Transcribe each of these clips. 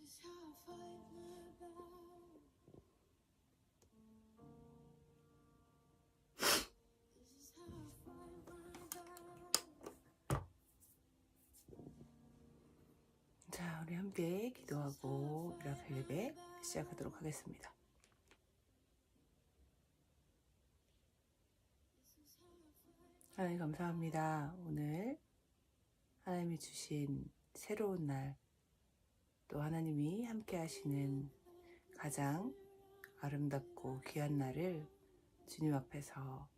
자, 우리 함께 기도하고 미라클 예배 시작하도록 하겠습니다. 하나님 감사합니다. 오늘 하나님이 주신 새로운 날, 또 하나님이 함께 하시는 가장 아름답고 귀한 날을 주님 앞에서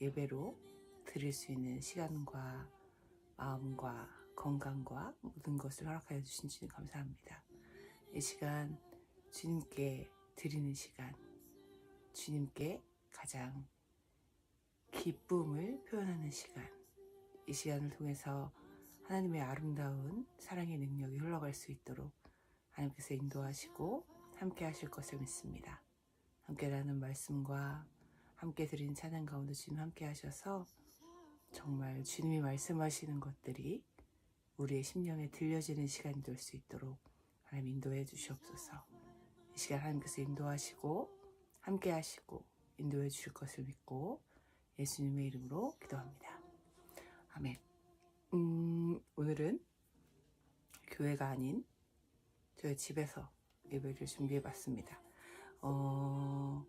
예배로 드릴 수 있는 시간과 마음과 건강과 모든 것을 허락하여 주신 주님 감사합니다. 이 시간 주님께 드리는 시간, 주님께 가장 기쁨을 표현하는 시간, 이 시간을 통해서 하나님의 아름다운 사랑의 능력이 흘러갈 수 있도록 하나님께서 인도하시고 함께 하실 것을 믿습니다. 함께 나눈 말씀과 함께 드린 찬양 가운데 주님 함께 하셔서 정말 주님이 말씀하시는 것들이 우리의 심령에 들려지는 시간이 될 수 있도록 하나님 인도해 주시옵소서. 이 시간 하나님께서 인도하시고 함께 하시고 인도해 주실 것을 믿고 예수님의 이름으로 기도합니다. 아멘. 음, 오늘은 교회가 아닌 저희 집에서 예배를 준비해 봤습니다. 어,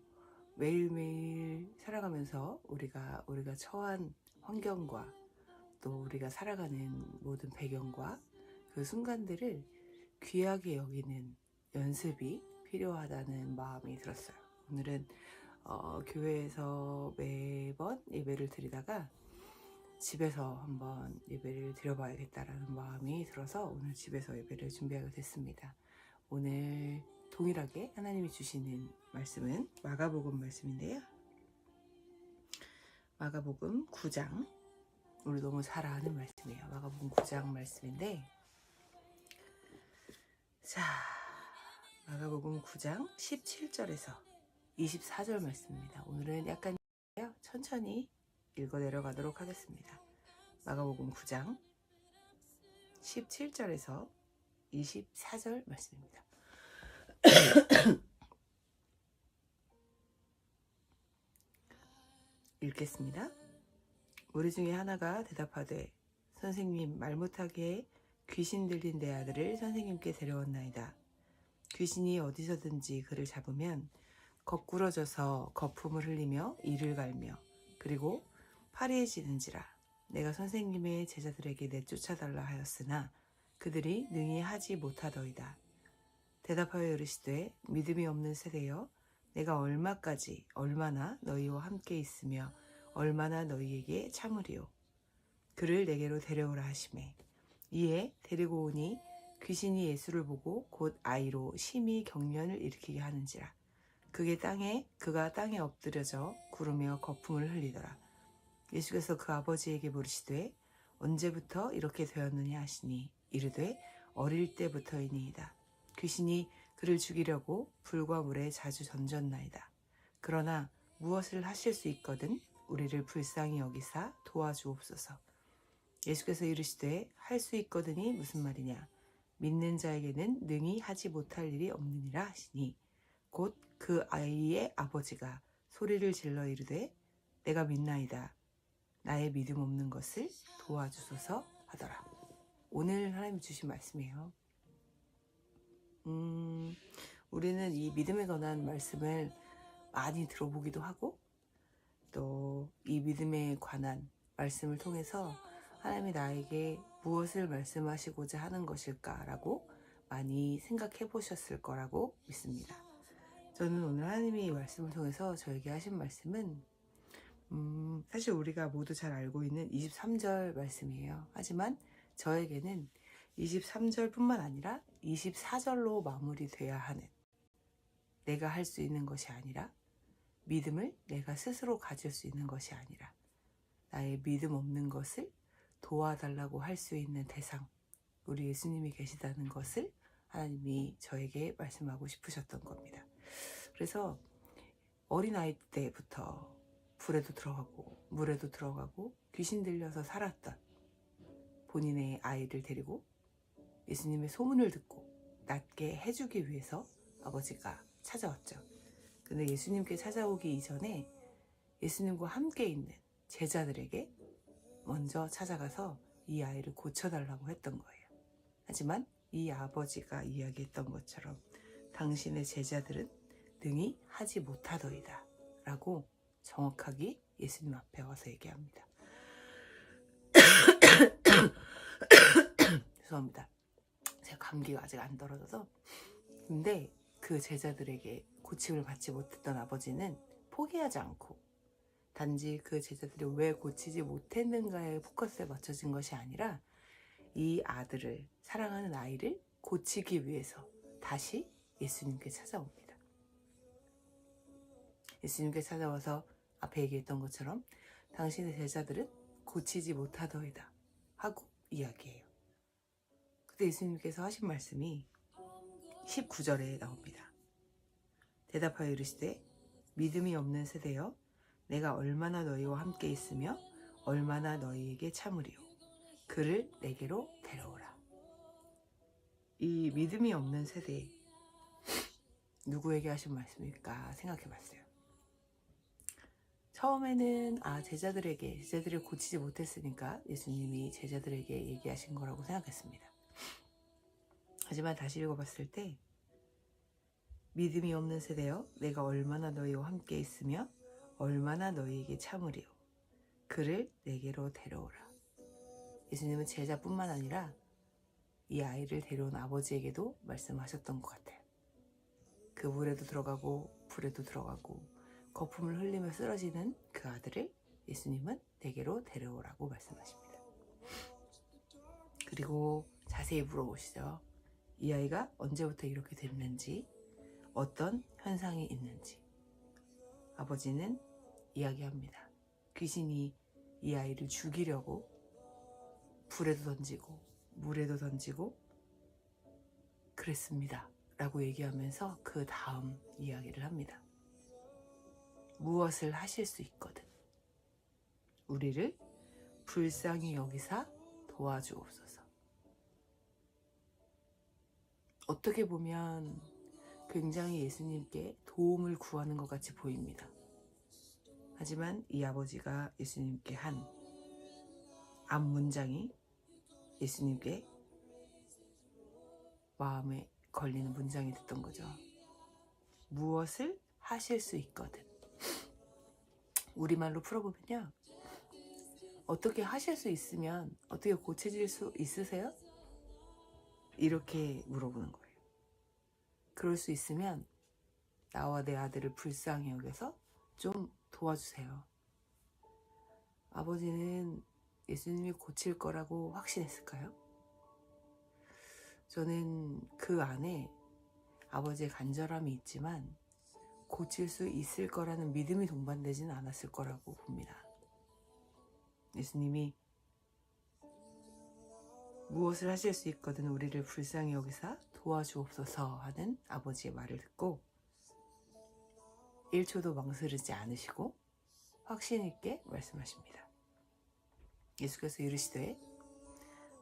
매일매일 살아가면서 우리가 우리가 처한 환경과 또 우리가 살아가는 모든 배경과 그 순간들을 귀하게 여기는 연습이 필요하다는 마음이 들었어요. 오늘은 어, 교회에서 매번 예배를 드리다가 집에서 한번 예배를 드려봐야겠다라는 마음이 들어서 오늘 집에서 예배를 준비하게 됐습니다. 오늘 동일하게 하나님이 주시는 말씀은 마가복음 말씀인데요. 마가복음 9장 우리 너무 잘 아는 말씀이에요. 마가복음 9장 말씀인데 자 마가복음 9장 17절에서 24절 말씀입니다. 오늘은 약간 천천히 읽어 내려가도록 하겠습니다. 마가복음 9장 17절에서 24절 말씀입니다. 읽겠습니다. 우리 중에 하나가 대답하되 선생님 말 못하게 귀신 들린 내 아들을 선생님께 데려왔나이다. 귀신이 어디서든지 그를 잡으면 거꾸러져서 거품을 흘리며 이를 갈며 그리고 파리해지는지라 내가 선생님의 제자들에게 내쫓아달라 하였으나 그들이 능히 하지 못하더이다. 대답하여 이르시되 믿음이 없는 세대여 내가 얼마까지 얼마나 너희와 함께 있으며 얼마나 너희에게 참으리요 그를 내게로 데려오라 하심에 이에 데리고 오니 귀신이 예수를 보고 곧 아이로 심히 경련을 일으키게 하는지라. 그게 땅에 그가 땅에 엎드려져 구르며 거품을 흘리더라 예수께서 그 아버지에게 물으시되 언제부터 이렇게 되었느냐 하시니 이르되 어릴 때부터이니이다. 귀신이 그를 죽이려고 불과 물에 자주 던졌나이다. 그러나 무엇을 하실 수 있거든 우리를 불쌍히 여기사 도와주옵소서. 예수께서 이르시되 할 수 있거든이 무슨 말이냐? 믿는 자에게는 능히 하지 못할 일이 없느니라 하시니 곧 그 아이의 아버지가 소리를 질러 이르되 내가 믿나이다 나의 믿음 없는 것을 도와주소서 하더라. 오늘 하나님 주신 말씀이에요. 음, 우리는 이 믿음에 관한 말씀을 많이 들어보기도 하고 또 이 믿음에 관한 말씀을 통해서 하나님이 나에게 무엇을 말씀하시고자 하는 것일까라고 많이 생각해 보셨을 거라고 믿습니다. 저는 오늘 하나님이 이 말씀을 통해서 저에게 하신 말씀은 음, 사실 우리가 모두 잘 알고 있는 23절 말씀이에요. 하지만 저에게는 23절뿐만 아니라 24절로 마무리돼야 하는 내가 할 수 있는 것이 아니라 믿음을 내가 스스로 가질 수 있는 것이 아니라 나의 믿음 없는 것을 도와달라고 할 수 있는 대상 우리 예수님이 계시다는 것을 하나님이 저에게 말씀하고 싶으셨던 겁니다. 그래서 어린아이 때부터 불에도 들어가고 물에도 들어가고 귀신 들려서 살았던 본인의 아이를 데리고 예수님의 소문을 듣고 낫게 해주기 위해서 아버지가 찾아왔죠. 근데 예수님께 찾아오기 이전에 예수님과 함께 있는 제자들에게 먼저 찾아가서 이 아이를 고쳐달라고 했던 거예요. 하지만 이 아버지가 이야기했던 것처럼 당신의 제자들은 능히 하지 못하더이다. 라고 정확하게 예수님 앞에 와서 얘기합니다. 죄송합니다. 제가 감기가 아직 안 떨어져서. 근데 그 제자들에게 고침을 받지 못했던 아버지는 포기하지 않고 단지 그 제자들이 왜 고치지 못했는가에 포커스에 맞춰진 것이 아니라 이 아들을 사랑하는 아이를 고치기 위해서 다시 예수님께 찾아옵니다. 예수님께 찾아와서 앞에 얘기했던 것처럼 당신의 제자들은 고치지 못하더이다 하고 이야기해요. 그때 예수님께서 하신 말씀이 19절에 나옵니다. 대답하여 이르시되 믿음이 없는 세대여 내가 얼마나 너희와 함께 있으며 얼마나 너희에게 참으리요 그를 내게로 데려오라. 이 믿음이 없는 세대 누구에게 하신 말씀일까 생각해 봤어요. 처음에는 아 제자들에게 제자들을 고치지 못했으니까 예수님이 제자들에게 얘기하신 거라고 생각했습니다. 하지만 다시 읽어봤을 때 믿음이 없는 세대여 내가 얼마나 너희와 함께 있으며 얼마나 너희에게 참으리요 그를 내게로 데려오라. 예수님은 제자뿐만 아니라 이 아이를 데려온 아버지에게도 말씀하셨던 것 같아요. 그 물에도 들어가고 불에도 들어가고 거품을 흘리며 쓰러지는 그 아들을 예수님은 내게로 데려오라고 말씀하십니다. 그리고 자세히 물어보시죠. 이 아이가 언제부터 이렇게 됐는지, 어떤 현상이 있는지. 아버지는 이야기합니다. 귀신이 이 아이를 죽이려고 불에도 던지고, 물에도 던지고, 그랬습니다. 라고 얘기하면서 그 다음 이야기를 합니다. 무엇을 하실 수 있거든. 우리를 불쌍히 여기사 도와주옵소서. 어떻게 보면 굉장히 예수님께 도움을 구하는 것 같이 보입니다. 하지만 이 아버지가 예수님께 한 앞 문장이 예수님께 마음에 걸리는 문장이 됐던 거죠. 무엇을 하실 수 있거든. 우리말로 풀어보면요. 어떻게 하실 수 있으면 어떻게 고쳐질 수 있으세요? 이렇게 물어보는 거예요. 그럴 수 있으면 나와 내 아들을 불쌍히 여겨서 좀 도와주세요. 아버지는 예수님이 고칠 거라고 확신했을까요? 저는 그 안에 아버지의 간절함이 있지만 고칠 수 있을 거라는 믿음이 동반되지는 않았을 거라고 봅니다. 예수님이 무엇을 하실 수 있거든 우리를 불쌍히 여기사 도와주옵소서 하는 아버지의 말을 듣고 1초도 망설이지 않으시고 확신 있게 말씀하십니다. 예수께서 이르시되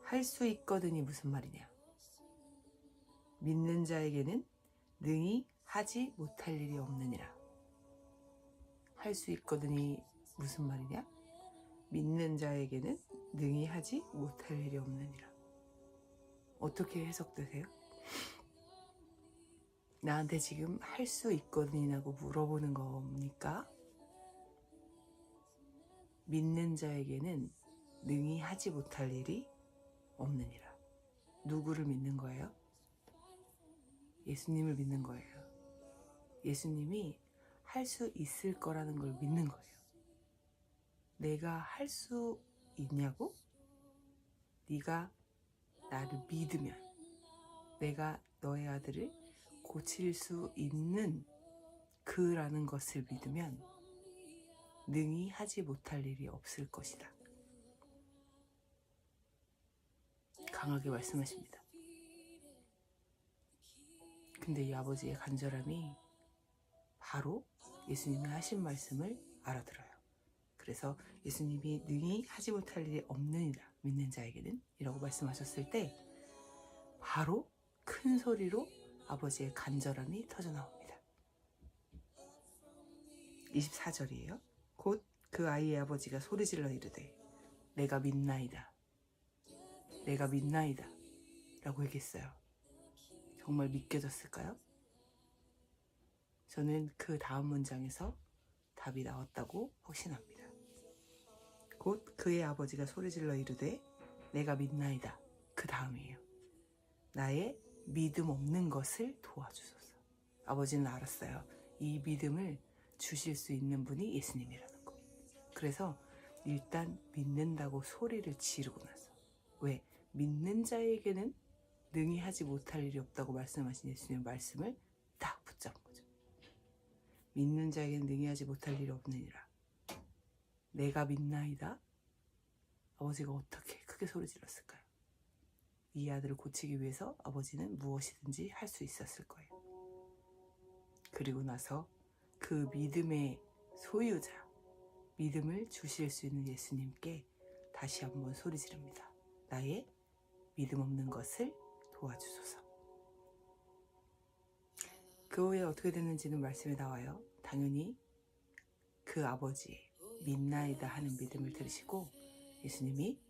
할 수 있거든이 무슨 말이냐? 믿는 자에게는 능히 하지 못할 일이 없느니라. 할 수 있거든이 무슨 말이냐? 믿는 자에게는 능히 하지 못할 일이 없느니라. 어떻게 해석되세요? 나한테 지금 할 수 있거든이라고 물어보는 겁니까? 믿는 자에게는 능히 하지 못할 일이 없느니라. 누구를 믿는 거예요? 예수님을 믿는 거예요. 예수님이 할 수 있을 거라는 걸 믿는 거예요. 내가 할 수 있냐고? 네가 나를 믿으면 내가 너의 아들을 고칠 수 있는 그라는 것을 믿으면 능히 하지 못할 일이 없을 것이다. 강하게 말씀하십니다. 근데 이 아버지의 간절함이 바로 예수님이 하신 말씀을 알아들어요. 그래서 예수님이 능히 하지 못할 일이 없느니라 믿는 자에게는 이라고 말씀하셨을 때 바로 큰 소리로 아버지의 간절함이 터져 나옵니다. 24절이에요. 곧 그 아이의 아버지가 소리질러 이르되 내가 믿나이다. 내가 믿나이다. 라고 얘기했어요. 정말 믿겨졌을까요? 저는 그 다음 문장에서 답이 나왔다고 확신합니다. 곧 그의 아버지가 소리질러 이르되 내가 믿나이다. 그 다음이에요. 나의 믿음 없는 것을 도와주소서. 아버지는 알았어요. 이 믿음을 주실 수 있는 분이 예수님이라는 거. 그래서 일단 믿는다고 소리를 지르고 나서 왜 믿는 자에게는 능히 하지 못할 일이 없다고 말씀하신 예수님의 말씀을 딱 붙잡은 거죠. 믿는 자에게는 능히 하지 못할 일이 없느니라. 내가 믿나이다. 아버지가 어떻게 크게 소리 질렀을까요? 이 아들을 고치기 위해서 아버지는 무엇이든지 할 수 있었을 거예요. 그리고 나서 그 믿음의 소유자, 믿음을 주실 수 있는 예수님께 다시 한번 소리 지릅니다. 나의 믿음 없는 것을 도와주소서. 그 후에 어떻게 됐는지는 말씀에 나와요. 당연히 그 아버지의 믿나이다 하는 믿음을 들으시고 예수님이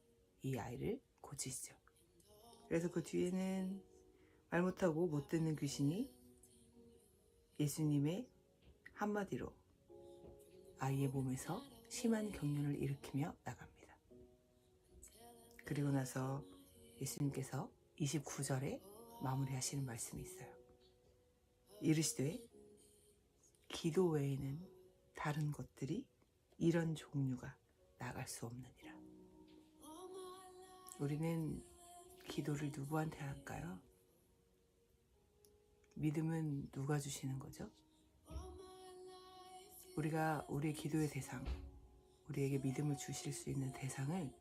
이 아이를 고치시죠. 그래서 그 뒤에는 말 못하고 못 듣는 귀신이 예수님의 한마디로 아이의 몸에서 심한 경련을 일으키며 나갑니다. 그리고 나서 예수님께서 29절에 마무리하시는 말씀이 있어요. 이르시되 기도 외에는 다른 것들이 이런 종류가 나갈 수 없느니라. 우리는 기도를 누구한테 할까요? 믿음은 누가 주시는 거죠? 우리가 우리의 기도의 대상, 우리에게 믿음을 주실 수 있는 대상을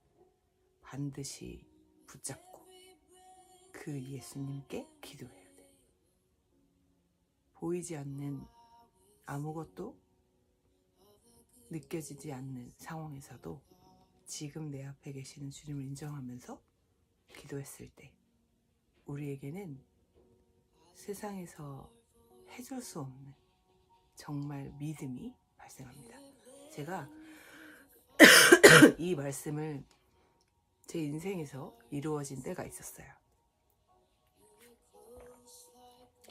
반드시 붙잡고 그 예수님께 기도해야 돼. 보이지 않는 아무것도 느껴지지 않는 상황에서도 지금 내 앞에 계시는 주님을 인정하면서 기도했을 때 우리에게는 세상에서 해줄 수 없는 정말 믿음이 발생합니다. 제가 이 말씀을 제 인생에서 이루어진 때가 있었어요.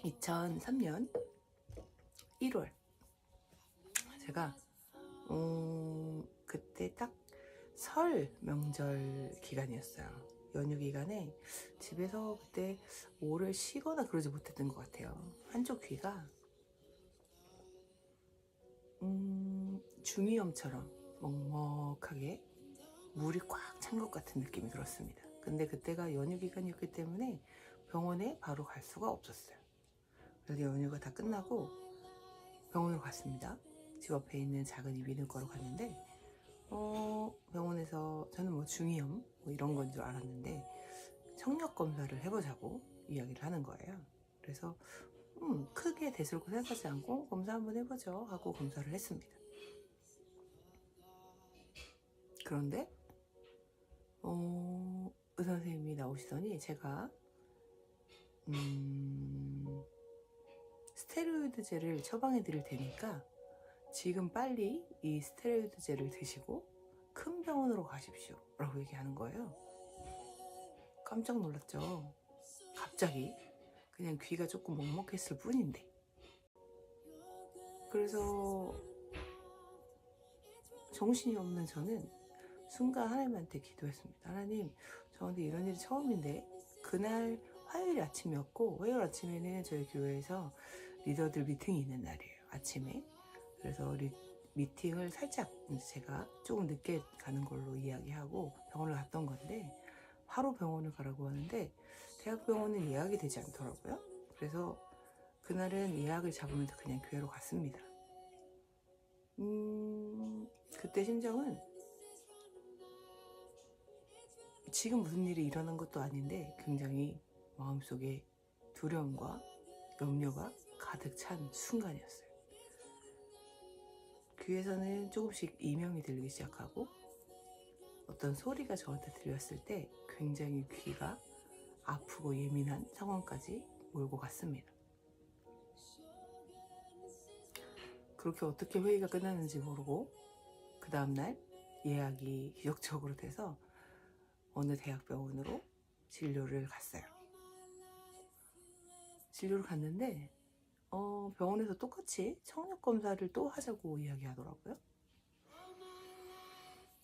2003년 1월 제가 음, 그때 딱 설 명절 기간이었어요. 연휴 기간에 집에서 그때 오래 쉬거나 그러지 못했던 것 같아요. 한쪽 귀가 음, 중이염처럼 먹먹하게 물이 꽉 찬 것 같은 느낌이 들었습니다. 근데 그때가 연휴 기간이었기 때문에 병원에 바로 갈 수가 없었어요. 그래서 연휴가 다 끝나고 병원으로 갔습니다. 집 앞에 있는 작은 이비인후과로 갔는데 어, 병원에서 저는 뭐 중이염 뭐 이런 건 줄 알았는데 청력 검사를 해보자고 이야기를 하는 거예요. 그래서 음, 크게 대수롭고 생각하지 않고 검사 한번 해보죠 하고 검사를 했습니다. 그런데 어, 의사 선생님이 나오시더니 제가 음, 스테로이드제를 처방해 드릴 테니까 지금 빨리 이 스테로이드제를 드시고 큰 병원으로 가십시오 라고 얘기하는 거예요. 깜짝 놀랐죠. 갑자기 그냥 귀가 조금 먹먹했을 뿐인데. 그래서 정신이 없는 저는 순간 하나님한테 기도했습니다. 하나님, 저한테 이런 일이 처음인데 그날 화요일 아침이었고 화요일 아침에는 저희 교회에서 리더들 미팅이 있는 날이에요. 아침에. 그래서 리, 미팅을 살짝 제가 조금 늦게 가는 걸로 이야기하고 병원을 갔던 건데 바로 병원을 가라고 하는데 대학병원은 예약이 되지 않더라고요. 그래서 그날은 예약을 잡으면서 그냥 교회로 갔습니다. 음, 그때 심정은 지금 무슨 일이 일어난 것도 아닌데 굉장히 마음속에 두려움과 염려가 가득 찬 순간이었어요. 귀에서는 조금씩 이명이 들리기 시작하고 어떤 소리가 저한테 들렸을 때 굉장히 귀가 아프고 예민한 상황까지 몰고 갔습니다. 그렇게 어떻게 회의가 끝났는지 모르고 그 다음날 예약이 기적적으로 돼서 어느 대학병원으로 진료를 갔어요. 진료를 갔는데 어, 병원에서 똑같이 청력 검사를 또 하자고 이야기하더라고요.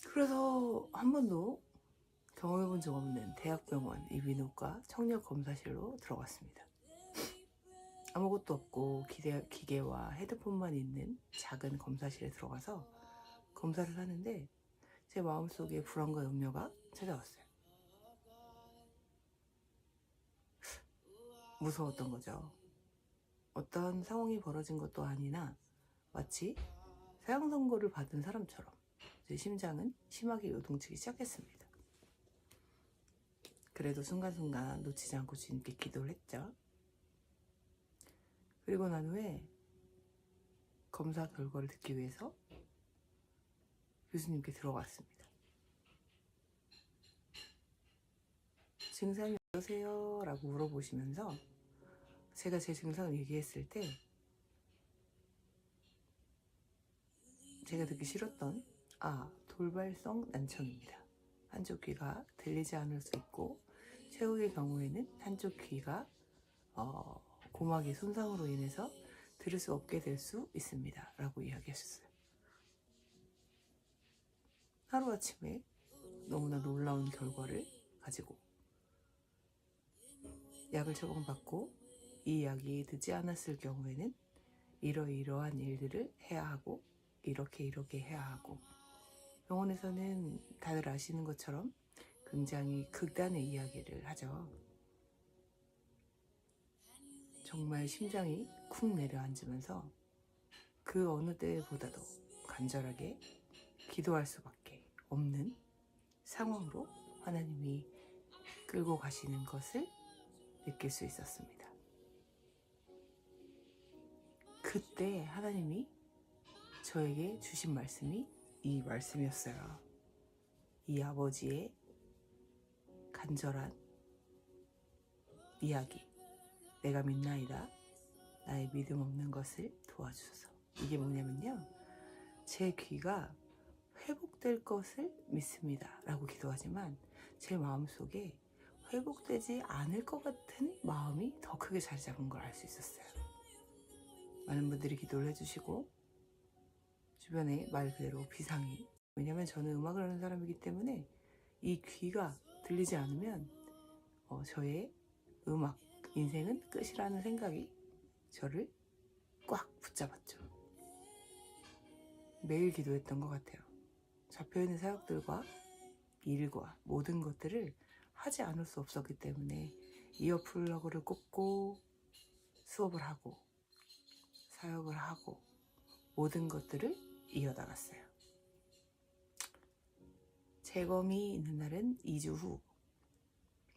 그래서 한 번도 경험해본 적 없는 대학병원 이비인후과 청력 검사실로 들어갔습니다. 아무것도 없고 기대, 기계와 헤드폰만 있는 작은 검사실에 들어가서 검사를 하는데 제 마음속에 불안과 염려가 찾아왔어요. 무서웠던 거죠. 어떤 상황이 벌어진 것도 아니나 마치 사형 선고를 받은 사람처럼 제 심장은 심하게 요동치기 시작했습니다. 그래도 순간순간 놓치지 않고 주님께 기도를 했죠. 그리고 난 후에 검사 결과를 듣기 위해서 교수님께 들어갔습니다. 증상이 어떠세요? 라고 물어보시면서 제가 제 증상을 얘기했을 때 제가 듣기 싫었던 아 돌발성 난청입니다. 한쪽 귀가 들리지 않을 수 있고 최후의 경우에는 한쪽 귀가 어, 고막의 손상으로 인해서 들을 수 없게 될 수 있습니다. 라고 이야기하셨어요. 하루아침에 너무나 놀라운 결과를 가지고 약을 처방받고 이 약이 늦지 않았을 경우에는 이러이러한 일들을 해야 하고 이렇게 이렇게 해야 하고 병원에서는 다들 아시는 것처럼 굉장히 극단의 이야기를 하죠. 정말 심장이 쿵 내려앉으면서 그 어느 때보다도 간절하게 기도할 수밖에 없는 상황으로 하나님이 끌고 가시는 것을 느낄 수 있었습니다. 그때 하나님이 저에게 주신 말씀이 이 말씀이었어요. 이 아버지의 간절한 이야기. 내가 믿나이다. 나의 믿음 없는 것을 도와주소서. 이게 뭐냐면요. 제 귀가 회복될 것을 믿습니다. 라고 기도하지만 제 마음속에 회복되지 않을 것 같은 마음이 더 크게 자리 잡은 걸 알 수 있었어요. 많은 분들이 기도를 해주시고 주변에 말 그대로 비상이 왜냐면 저는 음악을 하는 사람이기 때문에 이 귀가 들리지 않으면 어, 저의 음악 인생은 끝이라는 생각이 저를 꽉 붙잡았죠. 매일 기도했던 것 같아요. 잡혀있는 사역들과 일과 모든 것들을 하지 않을 수 없었기 때문에 이어플러그를 꽂고 수업을 하고 사역을 하고 모든 것들을 이어나갔어요. 재검이 있는 날은 2주 후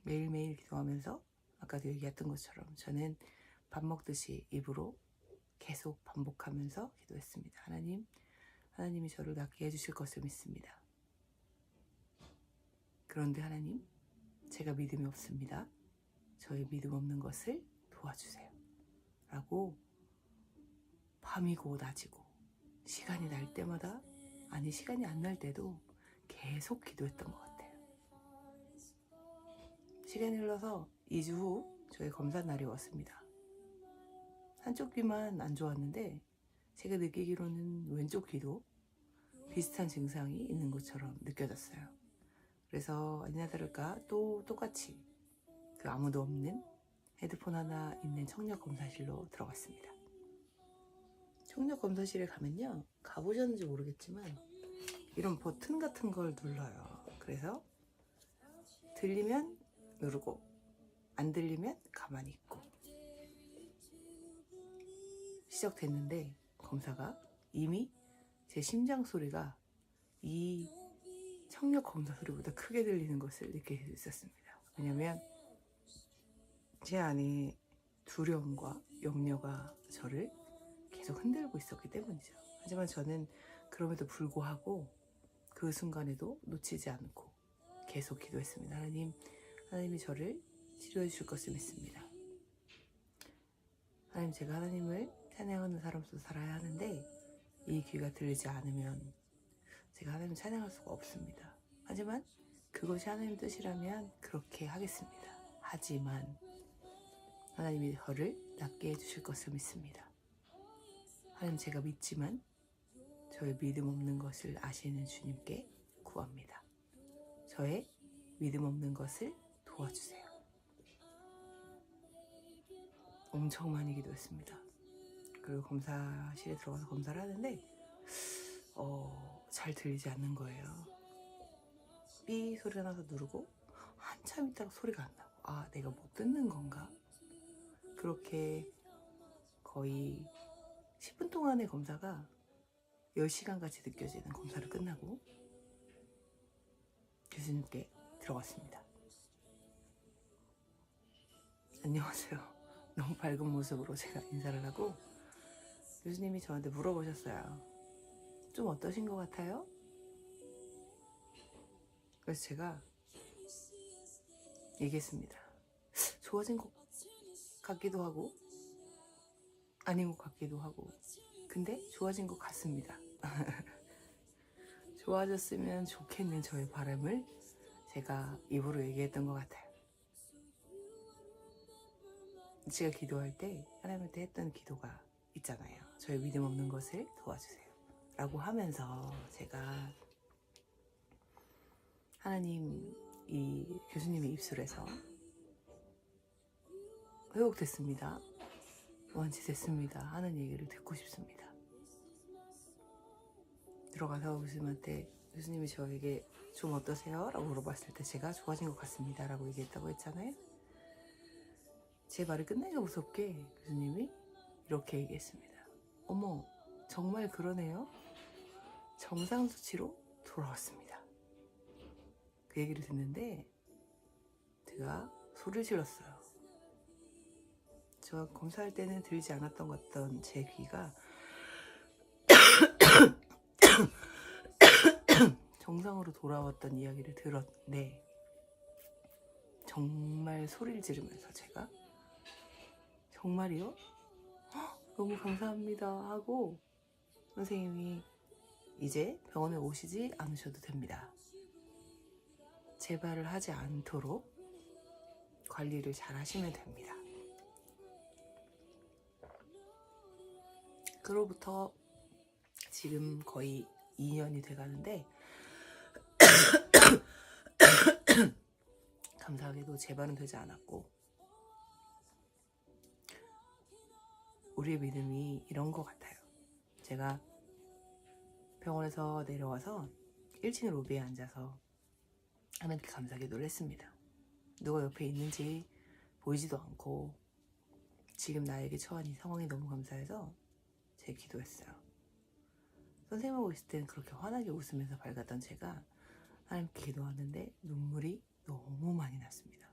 매일매일 기도하면서 아까도 얘기했던 것처럼 저는 밥 먹듯이 입으로 계속 반복하면서 기도했습니다. 하나님, 하나님이 저를 낫게 해주실 것을 믿습니다. 그런데 하나님, 제가 믿음이 없습니다. 저의 믿음 없는 것을 도와주세요. 라고 밤이고 낮이고 시간이 날 때마다 아니 시간이 안 날 때도 계속 기도했던 것 같아요. 시간이 흘러서 2주 후 저의 검사 날이 왔습니다. 한쪽 귀만 안 좋았는데 제가 느끼기로는 왼쪽 귀도 비슷한 증상이 있는 것처럼 느껴졌어요. 그래서 아니나 다를까 또 똑같이 그 아무도 없는 헤드폰 하나 있는 청력 검사실로 들어갔습니다. 청력 검사실에 가면요 가보셨는지 모르겠지만 이런 버튼 같은 걸 눌러요. 그래서 들리면 누르고 안 들리면 가만히 있고 시작됐는데 검사가 이미 제 심장 소리가 이 청력 검사 소리보다 크게 들리는 것을 느낄 수 있었습니다. 왜냐면 제 안에 두려움과 염려가 저를 계속 흔들고 있었기 때문이죠. 하지만 저는 그럼에도 불구하고 그 순간에도 놓치지 않고 계속 기도했습니다. 하나님, 하나님이 저를 치료해 주실 것을 믿습니다. 하나님 제가 하나님을 찬양하는 사람으로서 살아야 하는데 이 귀가 들리지 않으면 제가 하나님을 찬양할 수가 없습니다. 하지만 그것이 하나님 뜻이라면 그렇게 하겠습니다. 하지만 하나님이 저를 낫게 해주실 것을 믿습니다. 하나님 제가 믿지만 저의 믿음 없는 것을 아시는 주님께 구합니다. 저의 믿음 없는 것을 도와주세요. 엄청 많이 기도했습니다. 그리고 검사실에 들어가서 검사를 하는데 어, 잘 들리지 않는 거예요. 삐 소리가 나서 누르고 한참 있다가 소리가 안 나고 아 내가 못 듣는 건가? 그렇게 거의 10분 동안의 검사가 10시간 같이 느껴지는 검사를 끝나고 교수님께 들어갔습니다. 안녕하세요. 너무 밝은 모습으로 제가 인사를 하고 교수님이 저한테 물어보셨어요. 좀 어떠신 것 같아요? 그래서 제가 얘기했습니다. 좋아진 것 같기도 하고 아닌 것 같기도 하고 근데 좋아진 것 같습니다. 좋아졌으면 좋겠는 저의 바람을 제가 입으로 얘기했던 것 같아요. 제가 기도할 때 하나님한테 했던 기도가 있잖아요. 저의 믿음 없는 것을 도와주세요. 라고 하면서 제가 하나님 이 교수님의 입술에서 회복됐습니다. 완치됐습니다. 하는 얘기를 듣고 싶습니다. 들어가서 교수님한테 교수님이 저에게 좀 어떠세요? 라고 물어봤을 때 제가 좋아진 것 같습니다. 라고 얘기했다고 했잖아요. 제 말을 끝내기 무섭게 교수님이 이렇게 얘기했습니다. 어머, 정말 그러네요. 정상 수치로 돌아왔습니다. 그 얘기를 듣는데 제가 소리를 질렀어요. 저 검사할 때는 들리지 않았던 것 같던 제 귀가 정상으로 돌아왔던 이야기를 들었는데 정말 소리를 지르면서 제가 정말이요? 헉, 너무 감사합니다 하고 선생님이 이제 병원에 오시지 않으셔도 됩니다. 재발을 하지 않도록 관리를 잘 하시면 됩니다. 그로부터 지금 거의 2년이 돼 가는데 감사하게도 재발은 되지 않았고 우리의 믿음이 이런 것 같아요. 제가 병원에서 내려와서 1층 로비에 앉아서 하나님께 감사하게 놀랬습니다. 누가 옆에 있는지 보이지도 않고 지금 나에게 처한 이 상황이 너무 감사해서 제 기도했어요. 선생님하고 있을 때는 그렇게 환하게 웃으면서 밝았던 제가 하나님께 기도하는데 눈물이 너무 많이 났습니다.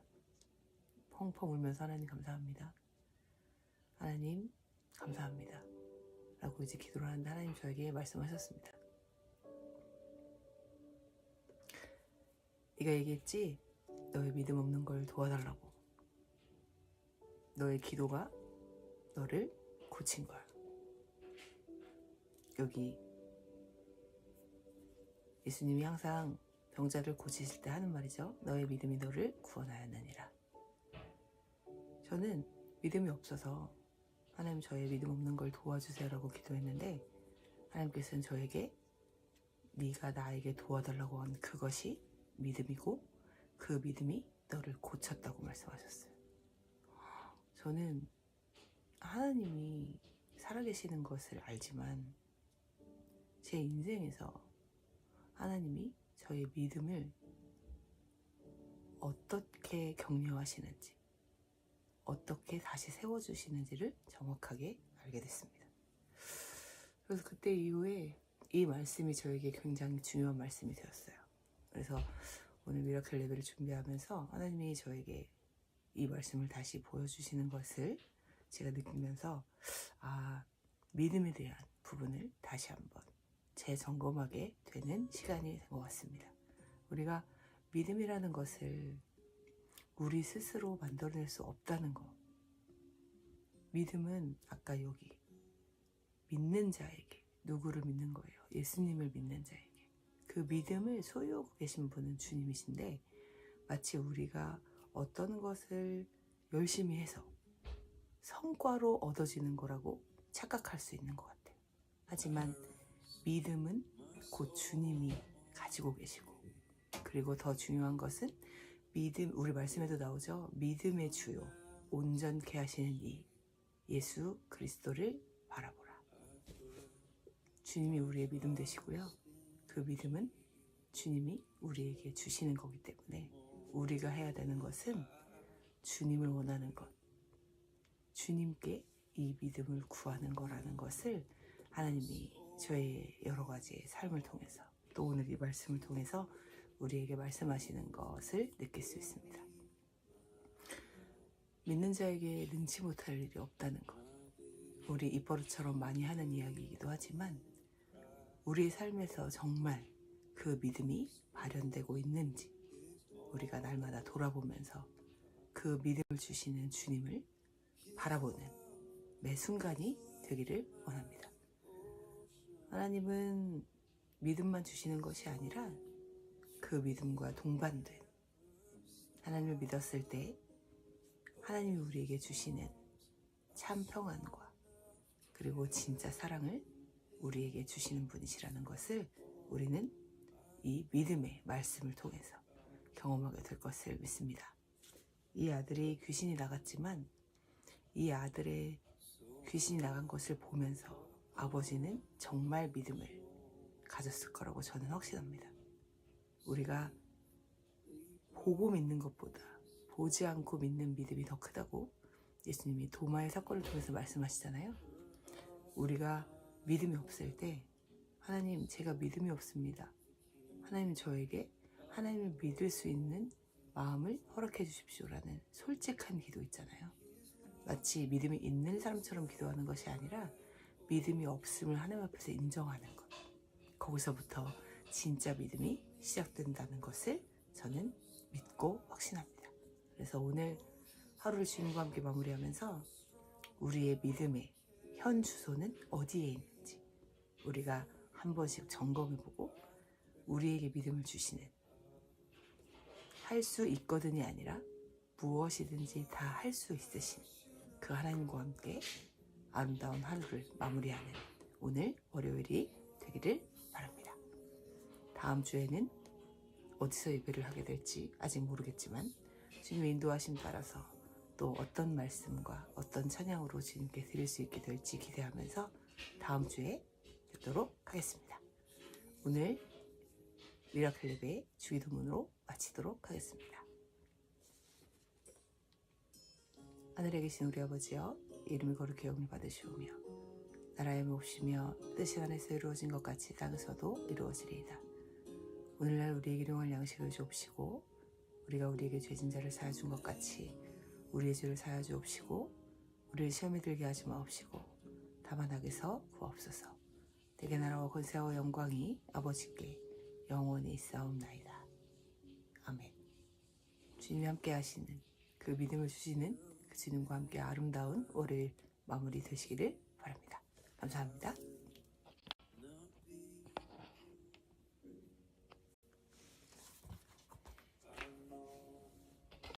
펑펑 울면서 하나님 감사합니다. 하나님 감사합니다. 라고 이제 기도를 하는데 하나님 저에게 말씀하셨습니다. 네가 얘기했지? 너의 믿음 없는 걸 도와달라고. 너의 기도가 너를 고친 거야. 여기 예수님이 항상 병자를 고치실 때 하는 말이죠. 너의 믿음이 너를 구원하였느니라. 저는 믿음이 없어서 하나님 저의 믿음 없는 걸 도와주세요라고 기도했는데 하나님께서는 저에게 네가 나에게 도와달라고 한 그것이 믿음이고 그 믿음이 너를 고쳤다고 말씀하셨어요. 저는 하나님이 살아계시는 것을 알지만 제 인생에서 하나님이 저의 믿음을 어떻게 격려하시는지, 어떻게 다시 세워주시는지를 정확하게 알게 됐습니다. 그래서 그때 이후에 이 말씀이 저에게 굉장히 중요한 말씀이 되었어요. 그래서 오늘 미라클 레벨을 준비하면서 하나님이 저에게 이 말씀을 다시 보여주시는 것을 제가 느끼면서 아 믿음에 대한 부분을 다시 한번 재점검하게 되는 시간이 된 것 같습니다. 우리가 믿음이라는 것을 우리 스스로 만들어낼 수 없다는 것. 믿음은 아까 여기 믿는 자에게 누구를 믿는 거예요? 예수님을 믿는 자에게 그 믿음을 소유하고 계신 분은 주님이신데 마치 우리가 어떤 것을 열심히 해서 성과로 얻어지는 거라고 착각할 수 있는 것 같아요. 하지만 믿음은 곧 주님이 가지고 계시고 그리고 더 중요한 것은 믿음 우리 말씀에도 나오죠. 믿음의 주요 온전케 하시는 이 예수 그리스도를 바라보라. 주님이 우리의 믿음 되시고요. 그 믿음은 주님이 우리에게 주시는 거기 때문에 우리가 해야 되는 것은 주님을 원하는 것, 주님께 이 믿음을 구하는 거라는 것을 하나님이 저의 여러 가지 삶을 통해서 또 오늘 이 말씀을 통해서 우리에게 말씀하시는 것을 느낄 수 있습니다. 믿는 자에게 능치 못할 일이 없다는 것. 우리 입버릇처럼 많이 하는 이야기이기도 하지만 우리의 삶에서 정말 그 믿음이 발현되고 있는지 우리가 날마다 돌아보면서 그 믿음을 주시는 주님을 바라보는 매 순간이 되기를 원합니다. 하나님은 믿음만 주시는 것이 아니라 그 믿음과 동반된 하나님을 믿었을 때 하나님이 우리에게 주시는 참 평안과 그리고 진짜 사랑을 우리에게 주시는 분이시라는 것을 우리는 이 믿음의 말씀을 통해서 경험하게 될 것을 믿습니다. 이 아들이 귀신이 나갔지만 이 아들의 귀신이 나간 것을 보면서 아버지는 정말 믿음을 가졌을 거라고 저는 확신합니다. 우리가 보고 믿는 것보다 보지 않고 믿는 믿음이 더 크다고 예수님이 도마의 사건을 통해서 말씀하시잖아요. 우리가 믿음이 없을 때 하나님 제가 믿음이 없습니다. 하나님 저에게 하나님을 믿을 수 있는 마음을 허락해 주십시오라는 솔직한 기도 있잖아요. 마치 믿음이 있는 사람처럼 기도하는 것이 아니라 믿음이 없음을 하나님 앞에서 인정하는 것. 거기서부터 진짜 믿음이 시작된다는 것을 저는 믿고 확신합니다. 그래서 오늘 하루를 주님과 함께 마무리하면서 우리의 믿음의 현 주소는 어디에 있는지 우리가 한 번씩 점검해보고 우리에게 믿음을 주시는 할 수 있거든이 아니라 무엇이든지 다 할 수 있으신 그 하나님과 함께 아름다운 하루를 마무리하는 오늘 월요일이 되기를 바랍니다. 다음 주에는 어디서 예배를 하게 될지 아직 모르겠지만 주님의 인도하심 따라서 또 어떤 말씀과 어떤 찬양으로 주님께 드릴 수 있게 될지 기대하면서 다음 주에 뵙도록 하겠습니다. 오늘 미라클 예배 주기도문으로 마치도록 하겠습니다. 하늘에 계신 우리 아버지여 이름이 거룩히 영을 받으시오며 나라의 몹시며 뜻이 안에서 이루어진 것 같이 땅에서도 이루어지리이다. 오늘날 우리에게 일용할 양식을 주옵시고 우리가 우리에게 죄진 자를 사하여 준 것 같이 우리의 죄를 사하여 주옵시고 우리를 시험에 들게 하지 마옵시고 다만 악에서 구하옵소서 대개 나라와 권세와 영광이 아버지께 영원히 있사옵나이다. 아멘 주님이 함께 하시는 그 믿음을 주시는 그 주님과 함께 아름다운 월요일 마무리 되시기를 바랍니다. 감사합니다.